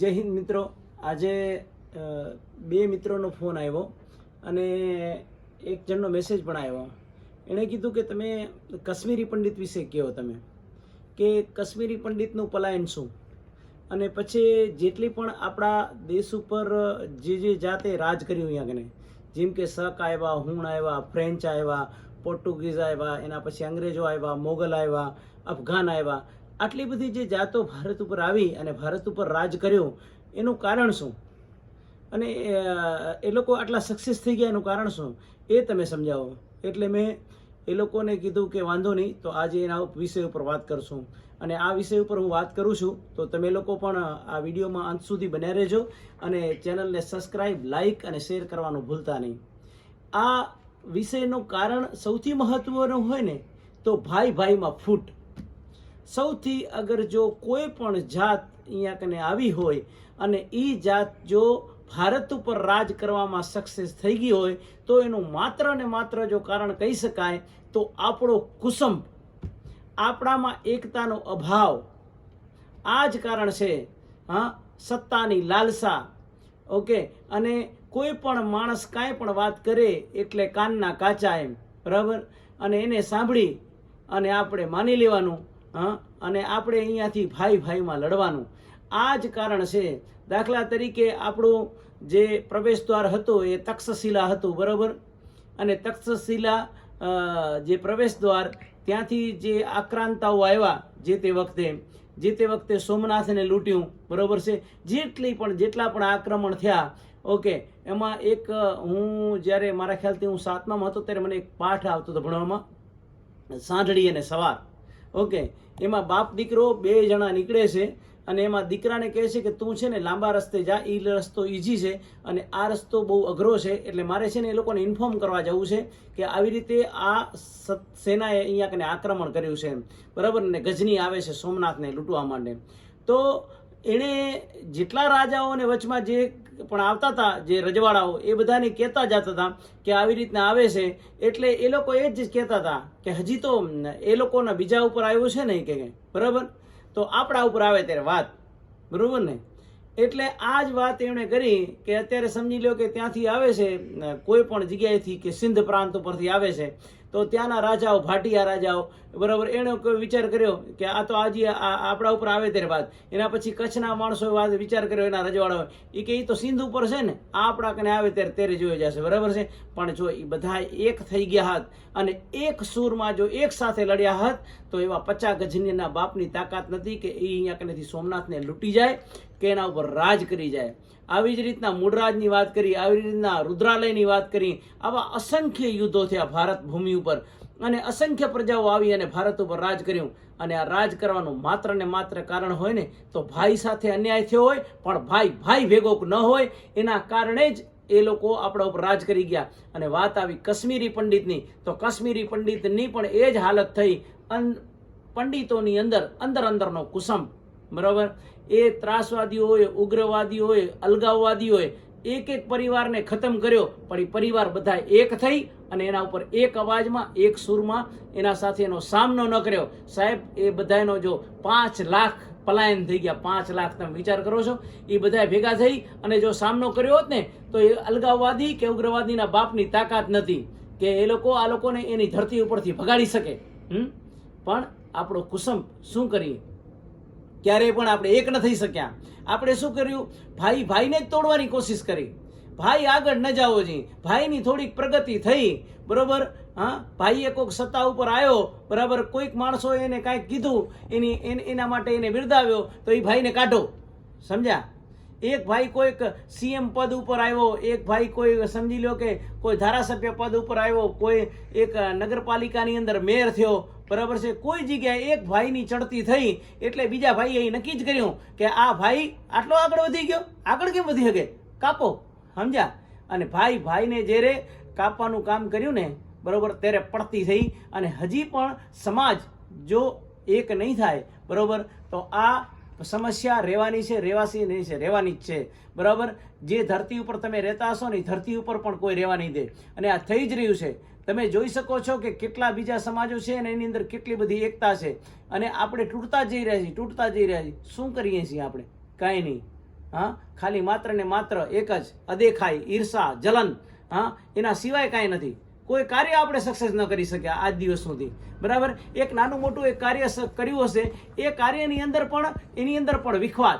જય હિન્દ મિત્રો. આજે બે મિત્રોનો ફોન આવ્યો અને એક જણનો મેસેજ પણ આવ્યો. એણે કીધું કે તમે કશ્મીરી પંડિત વિશે કહો તમે, કે કાશ્મીરી પંડિતનું પલાયન શું? અને પછી જેટલી પણ આપણા દેશ ઉપર જે જે જાતે રાજ કર્યું અહીંયા કને જેમ કે શક આવ્યા, હુણ આવ્યા, ફ્રેન્ચ આવ્યા, પોર્ટુગીઝ આવ્યા, એના પછી અંગ્રેજો આવ્યા, મોગલ આવ્યા, અફઘાન આવ્યા આટલી બધી જે જાતો ભારત ઉપર આવી અને ભારત ઉપર રાજ કર્યું, એનું કારણ શું? અને એ લોકો આટલા સક્સેસ થઈ ગયા એનું કારણ શું? એ તમે સમજાવો. એટલે મેં એ લોકોને કીધું કે વાંધો નહીં, તો આજે એના વિષય ઉપર વાત કરશું. અને આ વિષય ઉપર હું વાત કરું છું, તો તમે લોકો પણ આ વિડીયોમાં અંત સુધી બન્યા રહેજો અને ચેનલને સબસ્ક્રાઇબ લાઇક અને શેર કરવાનું ભૂલતા નહીં. આ વિષયનું કારણ સૌથી મહત્ત્વનું હોય ને, તો ભાઈ ભાઈમાં ફૂટ. સૌથી અગર જો કોઈ પણ જાત અહીંયા કને આવી હોય અને એ જાત જો ભારત ઉપર રાજ કરવામાં સક્સેસ થઈ ગઈ હોય, તો એનું માત્ર ને માત્ર જો કારણ કહી શકાય, તો આપણો કુસુમ આપણામાં એકતાનો અભાવ, આ જ કારણ છે, હા, સત્તાની લાલસા, ઓકે, અને કોઈ પણ માણસ કાંઈ પણ વાત કરે એટલે કાનના કાચા એમ, બરાબર? અને એને સાંભળી અને આપણે માની લેવાનું અને આપણે અહીંયાથી ભાઈ ભાઈમાં લડવાનું. આ જ કારણ છે, દાખલા તરીકે આપણું જે પ્રવેશદ્વાર હતો એ તક્ષશિલા હતું, બરાબર? અને તક્ષશિલા જે પ્રવેશદ્વાર, ત્યાંથી જે આક્રાંતાઓ આવ્યા જે તે વખતે, જે તે વખતે સોમનાથને લૂંટ્યું, બરોબર છે? જેટલી પણ, જેટલા પણ આક્રમણ થયા, ઓકે, એમાં એક હું જ્યારે મારા ખ્યાલથી હું સાતમામાં હતો, ત્યારે મને એક પાઠ આવતો હતો ભણવામાં, સાંઢળી અને સવાર. ઓકે, એમાં બાપ દીકરો બે જણા નીકળે છે અને એમાં દીકરાને કહે છે કે તું છે ને લાંબા રસ્તે જા એ રસ્તો ઈઝી છે અને આ રસ્તો બહુ અઘરો છે, એટલે મારે છે ને એ લોકોને ઇન્ફોર્મ કરવા જવું છે કે આવી રીતે આ સેનાએ અહીંયા કને આક્રમણ કર્યું છે બરાબર? ને ગજની આવે છે સોમનાથને લૂંટવા માટે તો એણે જેટલા રાજાઓને વચમાં જે પણ આવતા હતા જે રજવાડાઓ, એ બધાને કહેતા જતા હતા કે આવી રીતના આવે છે. એટલે એ લોકો એ જ કહેતા હતા કે હજી તો એ લોકોના બીજા ઉપર આવ્યું છે ને કે બરાબર? તો આપણા ઉપર આવે ત્યારે વાત. બરાબર ને? એટલે આ જ વાત એમણે કરી કે અત્યારે સમજી લો કે ત્યાંથી આવે છે, કોઈ પણ જગ્યાએથી કે સિંધ પ્રાંત ઉપરથી આવે છે. તો ત્યાંના રાજાઓ, ભાટિયા રાજાઓ, બરાબર, એણે વિચાર કર્યો કે આ તો આજે આપણા ઉપર આવે ત્યારે વાત એના પછી કચ્છના માણસોએ વાત વિચાર કર્યો એના રજવાડાઓ. એ કે એ તો સિંધ ઉપર છે ને, આ આપણા કને આવે ત્યારે તેરે જોઈ જશે, બરાબર છે? પણ જો એ બધા એક થઈ ગયા હાથ અને એક સૂરમાં જો એક સાથે લડ્યા હત તો એવા પચાસ ગજનીના બાપની તાકાત નથી કે એ અહીંયા કનેથી સોમનાથને લૂંટી જાય, કે એના ઉપર રાજ કરી જાય. આવી જ રીતના મૂળરાજની વાત કરી, આવી રીતના રુદ્રાલયની વાત કરી, આવા અસંખ્ય યુદ્ધો થયા ભારત ભૂમિ ઉપર અને અસંખ્ય પ્રજાઓ આવી અને ભારત ઉપર રાજ કર્યું. અને આ રાજ કરવાનું માત્ર ને માત્ર કારણ હોય ને, તો ભાઈ સાથે અન્યાય થયો હોય, પણ ભાઈ ભાઈ ભેગો ન હોય, એના કારણે જ એ લોકો આપણા ઉપર રાજ કરી ગયા. અને વાત આવી કાશ્મીરી પંડિતની, તો કશ્મીરી પંડિતની પણ એ જ હાલત થઈ. પંડિતોની અંદર અંદર અંદરનો કુસમ બરાબર? એ ત્રાસવાદીઓએ હોય ઉગ્રવાદી હોય અલગાવવાદી હોય, એક એક પરિવારને ખતમ કર્યો, પણ એ પરિવાર બધા એક થઈ અને એના ઉપર એક અવાજમાં, એક સુરમાં એના સાથે એનો સામનો ન કર્યો. સાહેબ, એ બધાનો જો પાંચ લાખ પલાયન થઈ ગયા, પાંચ લાખ તમે વિચાર કરો છો, એ બધા ભેગા થઈ અને જો સામનો કર્યો હોત ને, તો એ અલગાવવાદી કે ઉગ્રવાદીના બાપની તાકાત નથી કે એ લોકો આ લોકોને એની ધરતી ઉપરથી ભગાડી શકે. હમ? પણ આપણો કુસુમ શું કરીએ? ક્યારેય પણ આપણે એક ન થઈ શક્યા. આપણે શું કર્યું? ભાઈ, ભાઈને જ તોડવાની કોશિશ કરી. ભાઈ, આગળ ન જાવો જોઈએ ભાઈની થોડીક પ્રગતિ થઈ. બરોબર? હા? ભાઈએ કોઈક સત્તા ઉપર આવ્યો. બરાબર? કોઈક માણસો એને કાંઈક કીધું. એન- એના માટે એને બિરદાવ્યો. તો એ ભાઈને કાઢો. સમજ્યા? એક ભાઈ કોઈક સીએમ પદ ઉપર આવ્યો, એક ભાઈ કોઈ સમજી લો કે કોઈ ધારાસભ્ય પદ ઉપર આવ્યો, કોઈ એક નગરપાલિકાની અંદર મેયર થયો, બરાબર છે? કોઈ જગ્યાએ એક ભાઈની ચડતી થઈ, એટલે બીજા ભાઈએ એ નક્કી જ કર્યું કે આ ભાઈ આટલો આગળ વધી ગયો. આગળ કેમ વધી શકે? કાપો, સમજ્યા? અને ભાઈ ભાઈને જ્યારે કાપવાનું કામ કર્યું ને, બરાબર, ત્યારે પડતી થઈ અને હજી પણ સમાજ જો એક નહીં થાય, બરાબર, તો આ સમસ્યા રહેવાની છે, રહેવાસી નહીં છે, રહેવાની જ છે. બરાબર? જે ધરતી ઉપર તમે રહેતા હશો ને એ ધરતી ઉપર પણ કોઈ રહેવા નહીં દે. અને આ થઈ જ રહ્યું છે. તમે જોઈ શકો છો કે કેટલા બીજા સમાજો છે અને એની અંદર કેટલી બધી એકતા છે. અને આપણે તૂટતા જઈ રહ્યા છીએ, તૂટતા જઈ રહ્યા છીએ. શું કરીએ છીએ આપણે? કાંઈ નહીં. હા? ખાલી માત્ર ને માત્ર એક જ અદેખાઈ ઈર્ષા, જલન. હા? એના સિવાય કાંઈ નથી. કોઈ કાર્ય આપણે સક્સેસ ન કરી શક્યા આજ દિવસ સુધી. બરાબર? એક નાનું મોટું એક કાર્ય કર્યું હશે, એ કાર્યની અંદર પણ, એની અંદર પણ વિખવાદ.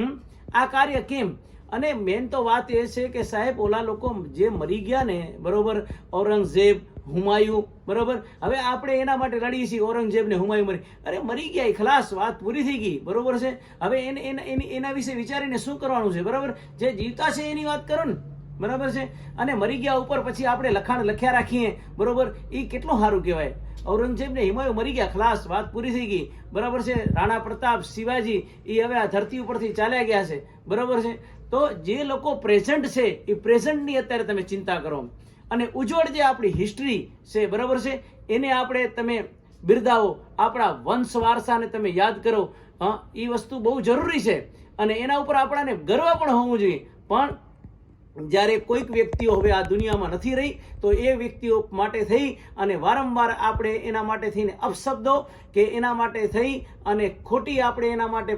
હમ? આ કાર્ય કેમ? અને મેન તો વાત એ છે કે સાહેબ, ઓલા લોકો જે મરી ગયા ને, બરોબર? ઔરંગઝેબ, હુમાયુ, બરોબર? હવે આપણે એના માટે લડીએ છીએ, ઔરંગઝેબ ને હુમાયુ મરી. અરે મરી ગયા એ ખલાસ, વાત પૂરી થઈ ગઈ, બરોબર છે? હવે એને એને- એની એના વિશે વિચારીને શું કરવાનું છે, બરાબર? જે જીવતા છે એની વાત કરો ને. બરાબર છે? અને મરી ગયા ઉપર પછી આપણે લખાણ લખ્યા રાખીએ. બરાબર? એ કેટલું સારું કહેવાય? ઔરંગઝેબને હિમાયુ મરી ગયા. ખલાસ, વાત પૂરી થઈ ગઈ. બરાબર છે? રાણા પ્રતાપ, શિવાજી એ હવે આ ધરતી ઉપરથી ચાલ્યા ગયા છે. બરાબર છે? તો જે લોકો પ્રેઝન્ટ છે એ પ્રેઝન્ટની અત્યારે તમે ચિંતા કરો. અને ઉજ્જવળ જે આપણી હિસ્ટ્રી છે, બરાબર છે? એને આપણે તમે બિરદાવો. આપણા વંશ વારસાને તમે યાદ કરો. હા એ વસ્તુ બહુ જરૂરી છે. અને એના ઉપર આપણાને ગર્વ પણ હોવું જોઈએ. પણ જ્યારે કોઈક વ્યક્તિઓ હવે આ દુનિયામાં નથી રહી, તો એ વ્યક્તિઓ માટે થઈ અને વારંવાર આપણે એના માટે થઈને અપશબ્દો કે એના માટે થઈ અને ખોટી આપણે એના માટે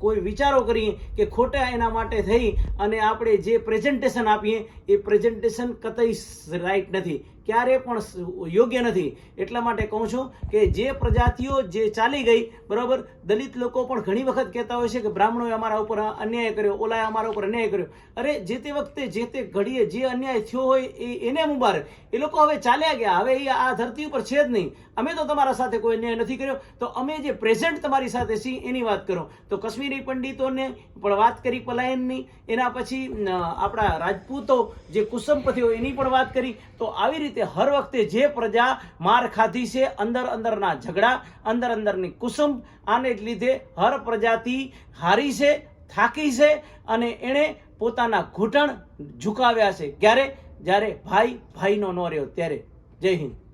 કોઈ વિચારો કરીએ કે ખોટા એના માટે થઈ અને આપણે જે પ્રેઝન્ટેશન આપીએ, એ પ્રેઝન્ટેશન કતઈ રાઈટ નથી. ક્યારે પણ યોગ્ય નથી. એટલા માટે કહું છું કે જે પ્રજાતિઓ જે ચાલી ગઈ, બરાબર, દલિત લોકો પણ ઘણી વખત કહેતા હોય છે કે બ્રાહ્મણોએ અમારા ઉપર અન્યાય કર્યો, ઓલાએ અમારા ઉપર અન્યાય કર્યો. અરે, જે તે વખતે જે તે ઘડીએ જે અન્યાય થયો હોય એ, એને મુબારક. એ લોકો હવે ચાલ્યા ગયા. હવે એ આ ધરતી ઉપર છે જ નહીં. અમે તો તમારા સાથે કોઈ અન્યાય નથી કર્યો. તો અમે જે પ્રેઝન્ટ તમારી સાથે છીએ એની વાત કરો. તો કશ્મીરી પંડિતોને પણ વાત કરી, પલાયનની. એના પછી આપણા રાજપૂતો, જે કુસુમપતિઓ એની પણ વાત કરી. તો આવી રીતે હર વખતે જે પ્રજા માર ખાધી છે, અંદર અંદરના ઝઘડા, અંદર અંદરની કુસુમ આને જ લીધે હર પ્રજાતિ હારી છે, થાકી છે અને એણે પોતાના ઘૂંટણ ઝુકાવ્યા છે. ક્યારે? જ્યારે ભાઈ, ભાઈનો ન રહ્યો. ત્યારે. જય હિન્દ.